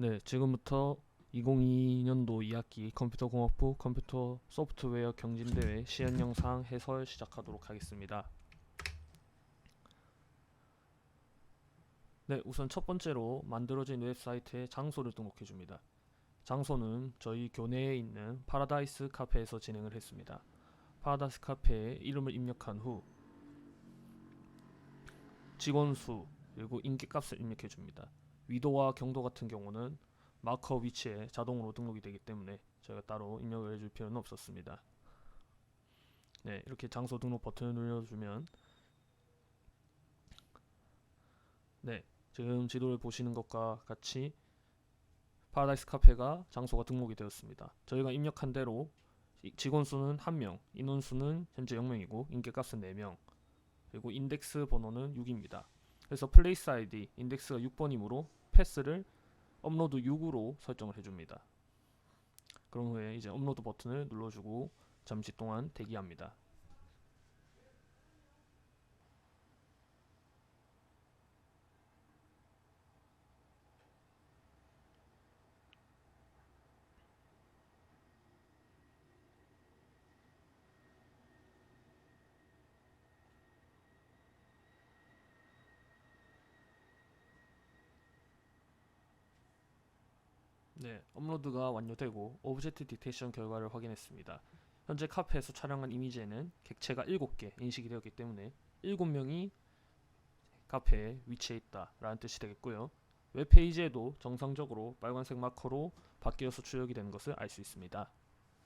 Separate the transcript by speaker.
Speaker 1: 네, 지금부터 2022년도 2학기 컴퓨터공학부 컴퓨터 소프트웨어 경진대회 시연 영상 해설 시작하도록 하겠습니다. 네, 우선 첫 번째로 만들어진 웹사이트의 장소를 등록해 줍니다. 장소는 저희 교내에 있는 파라다이스 카페에서 진행을 했습니다. 파라다이스 카페에 이름을 입력한 후 직원 수 그리고 인기값을 입력해 줍니다. 위도와 경도 같은 경우는 마커 위치에 자동으로 등록이 되기 때문에 저희가 따로 입력을 해줄 필요는 없었습니다. 네, 이렇게 장소 등록 버튼을 눌러주면 네, 지금 지도를 보시는 것과 같이 파라다이스 카페가 장소가 등록이 되었습니다. 저희가 입력한 대로 이- 직원 수는 1명, 인원 수는 현재 0명이고 인계 값은 4명, 그리고 인덱스 번호는 6입니다. 그래서 플레이스 아이디 인덱스가 6번이므로 패스를 업로드 6으로 설정을 해줍니다. 그런 후에 이제 업로드 버튼을 눌러주고 잠시 동안 대기합니다. 네, 업로드가 완료되고 오브젝트 디텍션 결과를 확인했습니다. 현재 카페에서 촬영한 이미지에는 객체가 7개 인식이 되었기 때문에 7명이 카페에 위치해 있다 라는 뜻이 되겠고요. 웹페이지에도 정상적으로 빨간색 마커로 바뀌어서 출력이 되는 것을 알 수 있습니다.